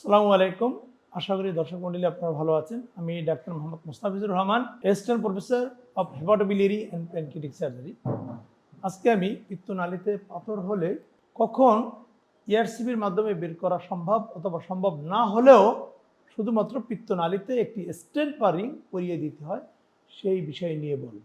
আসসালামু আলাইকুম। আশা করি দর্শক মন্ডলী আপনারা ভালো আছেন। আমি doctor Mohammad Mustafizur Rahman assistant professor of hepatobiliary and pancreatic surgery আজকে আমি পিত্তনালীতে পাথর হলে কখন ইয়ারসিবির মাধ্যমে বের করা সম্ভব অথবা সম্ভব না হলেও শুধুমাত্র পিত্তনালীতে একটি স্টেন্ট বা রিং পরিয়ে দিতে হয়, সেই বিষয় নিয়ে বলব।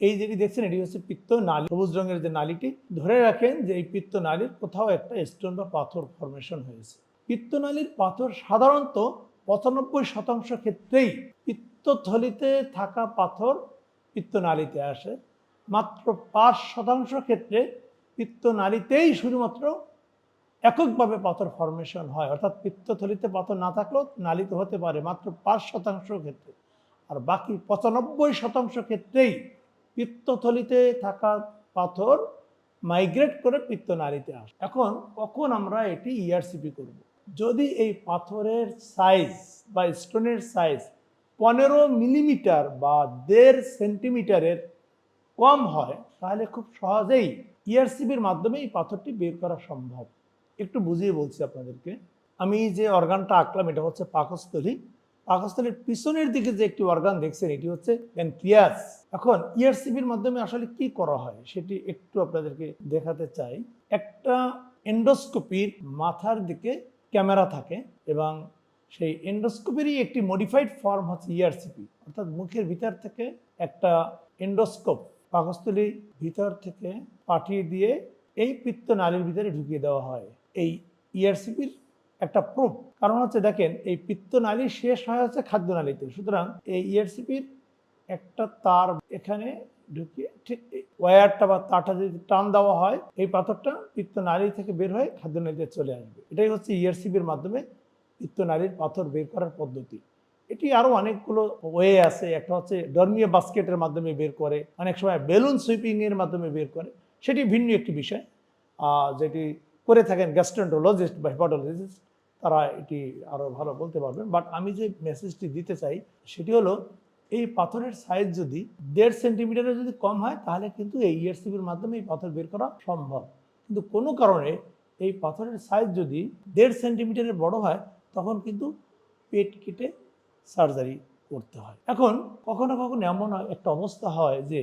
এই যেটি দেখছেন, এটি হচ্ছে পিত্ত নালী সবুজ রঙের যে নালীটি, ধরে রাখেন যে এই পিত্ত নালীর কোথাও একটা স্টোন বা পাথর ফরমেশন হয়েছে। পিত্তনালীর পাথর সাধারণত পঁচানব্বই শতাংশ ক্ষেত্রেই পিত্তথলিতে থাকা পাথর পিত্তনালীতে আসে। মাত্র পাঁচ শতাংশ ক্ষেত্রে পিত্তনালীতেই শুধুমাত্র এককভাবে পাথর ফরমেশন হয়। অর্থাৎ পিত্তথলিতে পাথর না থাকলেও নালীতে হতে পারে মাত্র পাঁচ শতাংশ ক্ষেত্রে। আর বাকি পঁচানব্বই শতাংশ ক্ষেত্রেই পিত্তথলিতে থাকা পাথর মাইগ্রেট করে পিত্তনালীতে আসে। এখন কখন আমরা এটি E ইআরসিপি করব? যদি এই পাথরের সাইজ বা স্টোনের সাইজ পনেরো মিলিমিটার বা দেড় সেন্টিমিটারের কম হয়, তাহলে খুব সহজেই ইআরসিবির মাধ্যমে এই পাথরটি বের করা সম্ভব। একটু বুঝিয়ে বলছি আপনাদেরকে। আমি যে অর্গানটা আঁকলাম, এটা হচ্ছে পাকস্থলী। পাকস্থলীর পিছনের দিকে যে একটি অর্গান দেখছেন, এটি হচ্ছে প্যানক্রিয়াস এখন ইআরসিবির মাধ্যমে আসলে কি করা হয়, সেটি একটু আপনাদেরকে দেখাতে চাই। একটা এন্ডোস্কোপির মাথার দিকে ক্যামেরা থাকে এবং সেই এন্ডোস্কোপেরই একটি মডিফাইড ফর্ম হচ্ছে ইআরসিপি অর্থাৎ মুখের ভিতর থেকে একটা এন্ডোস্কোপ পাকস্থলী ভিতর থেকে পাঠিয়ে দিয়ে এই পিত্ত নালীর ভিতরে ঢুকিয়ে দেওয়া হয়। এই ইআরসিপির একটা প্রুফ কারণ হচ্ছে দেখেন, এই পিত্ত নালী শেষ হয় হচ্ছে খাদ্য নালীতে। সুতরাং এই ইআরসিপির একটা তার এখানে ঢুকিয়ে ঠিক এই ওয়্যারটা বা তারটা যদি টান দেওয়া হয়, এই পাথরটা পিত্ত নালী থেকে বের হয়ে খাদ্য নালীতে চলে আসবে। এটাই হচ্ছে ইআরসিপির মাধ্যমে পিত্ত নালীর পাথর বের করার পদ্ধতি। এটি আরও অনেকগুলো ওয়ে আছে। একটা হচ্ছে ডর্মিও বাস্কেটের মাধ্যমে বের করে, অনেক সময় বেলুন সুইপিংয়ের মাধ্যমে বের করে। সেটি ভিন্ন একটি বিষয়। যেটি করে থাকেন গ্যাস্ট্রেন্টোলজিস্ট বা হেপাটোলজিস্ট তারা এটি আরও ভালো বলতে পারবেন। বাট আমি যে মেসেজটি দিতে চাই, সেটি হলো এই পাথরের সাইজ যদি দেড় সেন্টিমিটারের যদি কম হয়, তাহলে কিন্তু এই ইআরসিবির মাধ্যমে এই পাথর বের করা সম্ভব। কিন্তু কোনো কারণে এই পাথরের সাইজ যদি দেড় সেন্টিমিটারের বড় হয়, তখন কিন্তু পেট কেটে সার্জারি করতে হয়। এখন কখনো কখনো এমন একটা অবস্থা হয় যে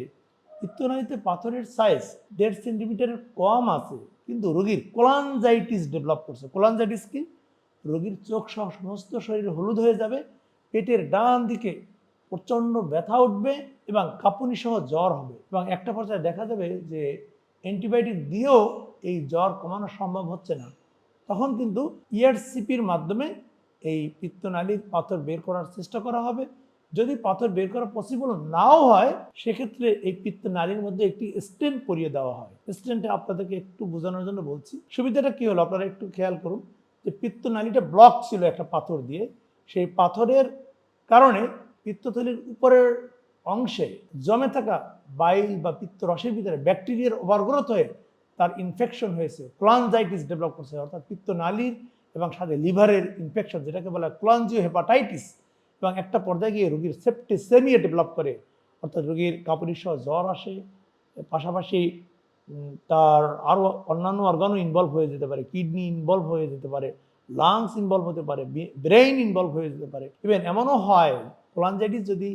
পিত্তনালীতে পাথরের সাইজ দেড় সেন্টিমিটারের কম আছে, কিন্তু রোগীর কোলানজাইটিস ডেভেলপ করছে। কোলানজাইটিস কি? রোগীর চোখ সহ সমস্ত শরীর হলুদ হয়ে যাবে, পেটের ডান দিকে প্রচণ্ড ব্যথা উঠবে এবং কাঁপুনি সহ জ্বর হবে। এবং একটা পর্যায়ে দেখা যাবে যে অ্যান্টিবায়োটিক দিয়েও এই জ্বর কমানো সম্ভব হচ্ছে না। তখন কিন্তু ইআরসিপির মাধ্যমে এই পিত্তনালীর পাথর বের করার চেষ্টা করা হবে। যদি পাথর বের করা পসিবল নাও হয়, সেক্ষেত্রে এই পিত্ত পিত্তনালীর মধ্যে একটি স্টেন্ট পরিয়ে দেওয়া হয়। স্টেন্টে আপনাদেরকে একটু বোঝানোর জন্য বলছি। সুবিধাটা কি হলো? আপনারা একটু খেয়াল করুন যে পিত্তনালীটা ব্লক ছিল একটা পাথর দিয়ে। সেই পাথরের কারণে পিত্তথলির উপরের অংশে জমে থাকা বাইল বা পিত্ত রসের ভিতরে ব্যাকটেরিয়ার ওভারগ্রোথ হয়ে তার ইনফেকশন হয়েছে। ক্লানজাইটিস ডেভেলপ করছে, অর্থাৎ পিত্তনালীর এবং সাথে লিভারের ইনফেকশন যেটাকে বলা হয় ক্লানজিও হেপাটাইটিস এবং একটা পর্যায়ে গিয়ে রোগীর সেপ্টিসেমিয়া ডেভেলপ করে। অর্থাৎ রোগীর কাপড়ি সহ জ্বর আসে, পাশাপাশি তার আরও অন্যান্য অর্গানও ইনভলভ হয়ে যেতে পারে। কিডনি ইনভলভ হয়ে যেতে পারে লাংস ইনভলভ হতে পারে ব্রেইন ইনভলভ হয়ে যেতে পারে। ইভেন এমনও হয় কোলানজাইটিস যদি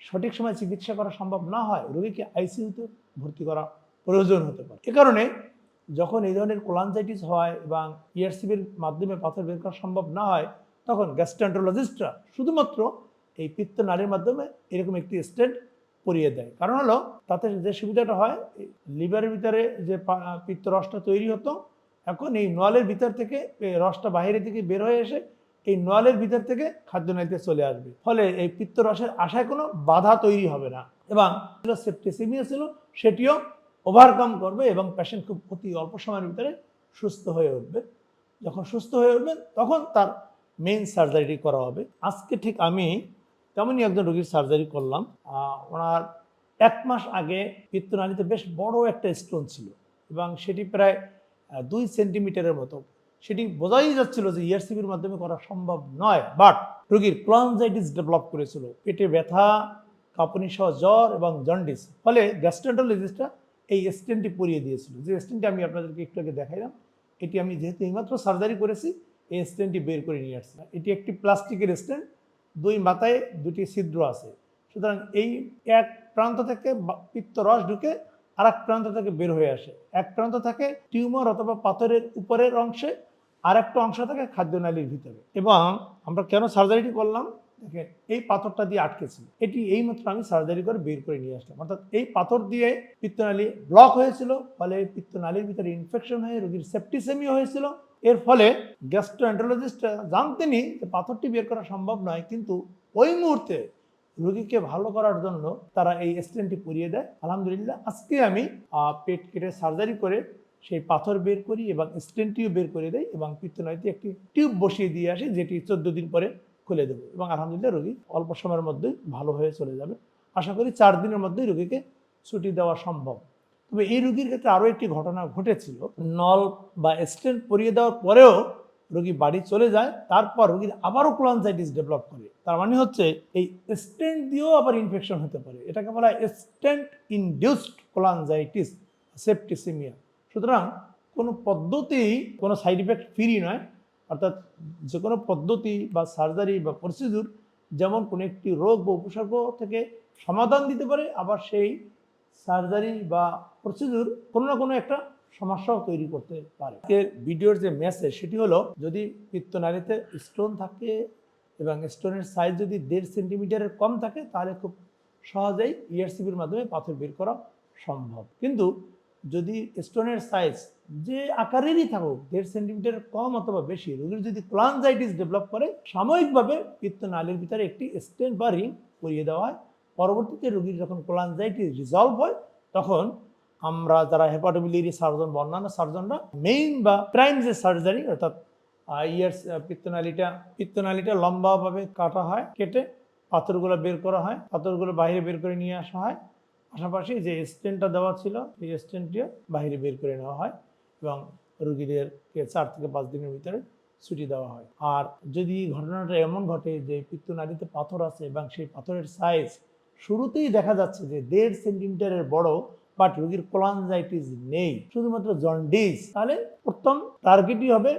সঠিক সময় চিকিৎসা করা সম্ভব না হয়, রোগীকে আইসিইউতে ভর্তি করা প্রয়োজন হতে পারে। এ কারণে যখন এই ধরনের কোলানজাইটিস হয় এবং ইআরসিবির মাধ্যমে পাথর বের করা সম্ভব না হয়, তখন গ্যাস্ট্রান্টোলজিস্টরা শুধুমাত্র এই পিত্ত নালীর মাধ্যমে এরকম একটি স্টেন্ট পরিয়ে দেয়। কারণ হলো, তাতে যে সুবিধাটা হয় লিভারের ভিতরে যে পিত্ত রসটা তৈরি হতো, এখন এই নলের ভিতর থেকে রসটা বাইরে থেকে বের হয়ে এসে এই নলের ভিতর থেকে খাদ্যনালীতে চলে আসবে। ফলে এই পিত্তরসের আশায় কোনো বাধা তৈরি হবে না এবং সেপ্টিসিমিয়া ছিল, সেটিও ওভারকাম করবে এবং পেশেন্ট খুব অতি অল্প সময়ের ভিতরে সুস্থ হয়ে উঠবে। যখন সুস্থ হয়ে উঠবেন তখন তার মেইন সার্জারিটি করা হবে। আজকে ঠিক আমি তেমনই একজন রোগীর সার্জারি করলাম। ওনার এক মাস আগে পিত্তনালীতে বেশ বড় একটা স্টোন ছিল এবং সেটি প্রায় দুই সেন্টিমিটারের মতো সেটি বোঝাই যাচ্ছিল যে ইআরসিবির মাধ্যমে করা সম্ভব নয়। বাট রোগীর ক্লানজাইটিস ডেভেলপ করেছিল। পেটে ব্যথা, কাঁপুনি সহ জ্বর এবং জন্ডিস ফলে গ্যাস্ট্রেন্টোলজিস্টরা এই স্টেনটি পরিয়ে দিয়েছিল। যে স্টেনটি আমি আপনাদেরকে একটু আগে দেখাইলাম, এটি আমি যেহেতু এইমাত্র সার্জারি করেছি, এই স্টেনটি বের করে নিয়ে আসছে। এটি একটি প্লাস্টিকের স্টেন দুই মাথায় দুটি ছিদ্র আছে। সুতরাং এই এক প্রান্ত থেকে পিত্তরস ঢুকে আর এক প্রান্ত থেকে বের হয়ে আসে। এক প্রান্ত থেকে টিউমার অথবা পাথরের উপরের অংশে আর একটা অংশ থাকে খাদ্যনালীর ভিতরে। এবং আমরা কেন সার্জারিটি করলাম? দেখেন, এই পাথরটা দিয়ে আটকে ছিল এটি এইমাত্র আমি সার্জারি করে বের করে নিয়ে আসলাম। অর্থাৎ এই পাথর দিয়ে পিত্তনালী ব্লক হয়েছিল, ফলে পিত্তনালীর ভিতরে ইনফেকশন হয়ে, রোগীর সেপ্টিসেমি হয়েছিল। এর ফলে গ্যাস্ট্রোএন্টারোলজিস্ট জানতেনই যে পাথরটি বের করা সম্ভব নয়, কিন্তু ওই মুহূর্তে রোগীকে ভালো করার জন্য তারা এই স্টেনটি পরিয়ে দেয়। আলহামদুলিল্লাহ, আজকে আমি পেট কেটে সার্জারি করে সেই পাথর বের করি এবং স্টেনটিও বের করে দেয় এবং পিত্তনালীতে একটি টিউব বসিয়ে দিয়ে আসি, যেটি চোদ্দ দিন পরে খুলে দেবো এবং আলহামদুলিল্লাহ রোগী অল্প সময়ের মধ্যেই ভালো হয়ে চলে যাবে। আশা করি চার দিনের মধ্যেই রোগীকে ছুটি দেওয়া সম্ভব। তবে এই রোগীর ক্ষেত্রে আরও একটি ঘটনা ঘটেছিল। নল বা স্টেন পরিয়ে দেওয়ার পরেও রোগী বাড়ি চলে যায়, তারপর রোগীর আবারও কোলানজাইটিস ডেভেলপ করে। তার মানে হচ্ছে এই স্টেন্ট দিয়েও আবার ইনফেকশন হতে পারে। এটাকে বলা হয় স্টেন্ট ইনডিউসড কোলানজাইটিস সেপ্টিসিমিয়া সুতরাং কোনো পদ্ধতিই কোনো সাইড ইফেক্ট ফ্রি নয়, অর্থাৎ যে কোনো পদ্ধতি বা সার্জারি বা প্রসিডিউর যেমন কোনো একটি রোগ বা উপসর্গ থেকে সমাধান দিতে পারে, আবার সেই সার্জারি বা প্রসিডিউর কোনো না কোনো একটা সমস্যাও তৈরি করতে পারে। ভিডিওর যে মেসেজ সেটি হলো, যদি পিত্তনালীতে স্টোন থাকে এবং স্টোনের সাইজ যদি দেড় সেন্টিমিটারের কম থাকে, তাহলে খুব সহজেই ইআরসিবির মাধ্যমে পাথর বের করা সম্ভব। কিন্তু যদি স্টোনের সাইজ যে আকারেরই থাকুক, দেড় সেন্টিমিটার কম অথবা বেশি, রোগীর যদি ক্লানজাইটিস ডেভেলপ করে, সাময়িকভাবে পিত্তনালীর ভিতরে একটি স্টেন বা রিং করিয়ে দেওয়া হয়। পরবর্তীতে রোগীর যখন কোলানজাইটিস রিজলভ হয়, তখন আমরা যারা হেপাটোবিলিরি সার্জন বা অন্যান্য সার্জনরা মেইন বা প্রাইম যে সার্জারি অর্থাৎ ইয়ার্স পিত্তনালীটা পিত্তনালীটা লম্বাভাবে কাটা হয়, কেটে পাথরগুলো বের করা হয়, পাথরগুলো বাইরে বের করে নিয়ে আসা হয়। পাশাপাশি যে স্টেনটা দেওয়া ছিল সেই স্টেনটিও বাইরে বের করে নেওয়া হয় এবং রুগীদেরকে চার থেকে পাঁচ দিনের ভিতরে ছুটি দেওয়া হয়। আর যদি ঘটনাটা এমন ঘটে যে পিত্তনালীতে পাথর আছে এবং সেই পাথরের সাইজ শুরুতেই দেখা যাচ্ছে যে দেড় সেন্টিমিটারের বড় বাট রোগীর কোলানজাইটিস নেই, শুধুমাত্র জন্ডিস তাহলে প্রথম টার্গেটই হবে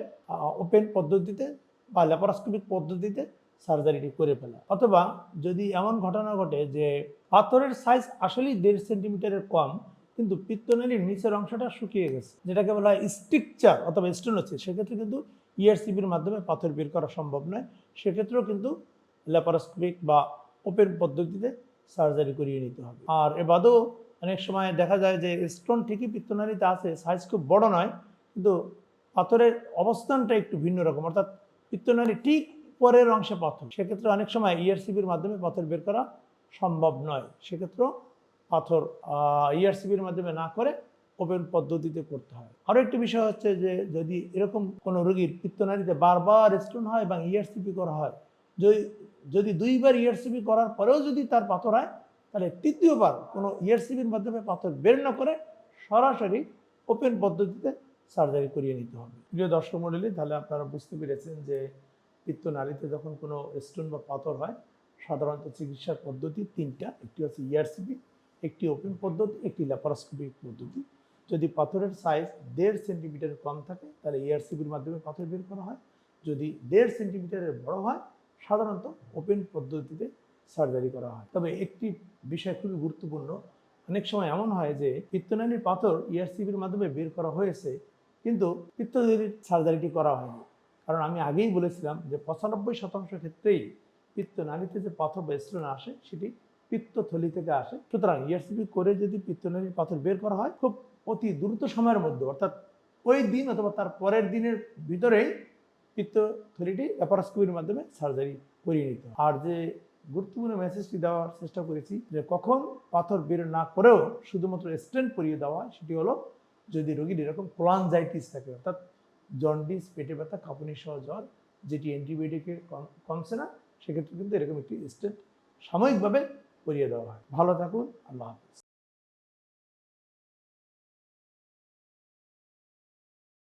ওপেন পদ্ধতিতে বা ল্যাপারোস্কোপিক পদ্ধতিতে সার্জারিটি করে ফেলা। অথবা যদি এমন ঘটনা ঘটে যে পাথরের সাইজ আসলেই দেড় সেন্টিমিটারের কম, কিন্তু পিত্তনালীর নিচের অংশটা শুকিয়ে গেছে, যেটাকে বলা হয় স্টিকচার অথবা স্টোনোসিস সেক্ষেত্রে কিন্তু ইআরসিবির মাধ্যমে পাথর বের করা সম্ভব নয়। সেক্ষেত্রেও কিন্তু ল্যাপারোস্কোপিক বা ওপেন পদ্ধতিতে সার্জারি করিয়ে নিতে হবে। আর এ বাদেও অনেক সময় দেখা যায় যে স্টোন ঠিকই পিত্তনালীতে আছে সাইজ খুব বড় নয়, কিন্তু পাথরের অবস্থানটা একটু ভিন্ন রকম, অর্থাৎ পিত্তনালী ঠিক পরের অংশে পাথর সেক্ষেত্রে অনেক সময় ইআরসিবির মাধ্যমে পাথর বের করা সম্ভব নয়। সেক্ষেত্রেও পাথর ইআরসিবির মাধ্যমে না করে ওপেন পদ্ধতিতে করতে হয়। আরও একটি বিষয় হচ্ছে যে, যদি এরকম কোনো রোগীর পিত্তনালীতে বারবার স্টোন হয় এবং ইআরসিপি করা হয়, যদি যদি দুইবার ইআরসিপি করার পরেও যদি তার পাথর হয়, তাহলে তৃতীয়বার কোনো ইআরসিবির মাধ্যমে পাথর বের না করে সরাসরি ওপেন পদ্ধতিতে সার্জারি করিয়ে নিতে হবে। প্রিয় দর্শক মণ্ডলী, তাহলে আপনারা বুঝতে পেরেছেন যে পিত্তনালীতে যখন কোনো স্টোন বা পাথর হয়, সাধারণত চিকিৎসার পদ্ধতি তিনটা। একটি হচ্ছে ইআরসিপি একটি ওপেন পদ্ধতি, একটি ল্যাপারোস্কোপিক পদ্ধতি। যদি পাথরের সাইজ দেড় সেন্টিমিটারের কম থাকে, তাহলে ইআরসিপির মাধ্যমে পাথর বের করা হয়। যদি দেড় সেন্টিমিটারের বড় হয়, সাধারণত ওপেন পদ্ধতিতে সার্জারি করা হয়। তবে একটি বিষয় খুবই গুরুত্বপূর্ণ। অনেক সময় এমন হয় যে, পিত্তনালীর পাথর ইআরসিপির মাধ্যমে বের করা হয়েছে, কিন্তু পিত্তনালীর সার্জারিটি করা হয়নি। কারণ আমি আগেই বলেছিলাম যে পঁচানব্বই শতাংশ ক্ষেত্রেই পিত্তনালীতে যে পাথর বা আসে, সেটি পিত্তথলি থেকে আসে। সুতরাং ইআরসিপি করে যদি পিত্তনালীর পাথর বের করা হয়, খুব অতি দ্রুত সময়ের মধ্যে, অর্থাৎ ওই দিন অথবা তার পরের দিনের ভিতরেই পিত্তথলিটি ল্যাপারোস্কোপির মাধ্যমে সার্জারি করিয়ে নিতে আর যে গুরুত্বপূর্ণ মেসেজটি দেওয়ার চেষ্টা করেছি, যে কখন পাথর বের না করেও শুধুমাত্র স্টেন্ট করিয়ে দেওয়া সেটি হলো যদি রোগীর এরকম কোলানজাইটিস থাকে, অর্থাৎ জন্ডিস পেটে ব্যথা কাঁপুনি সহ জ্বর যেটি অ্যান্টিবায়োটিকের কম- কমছে না সেক্ষেত্রে কিন্তু এরকম একটি স্টেট সাময়িকভাবে করিয়ে দেওয়া হয় ভালো থাকুন আল্লাহ হাফিজ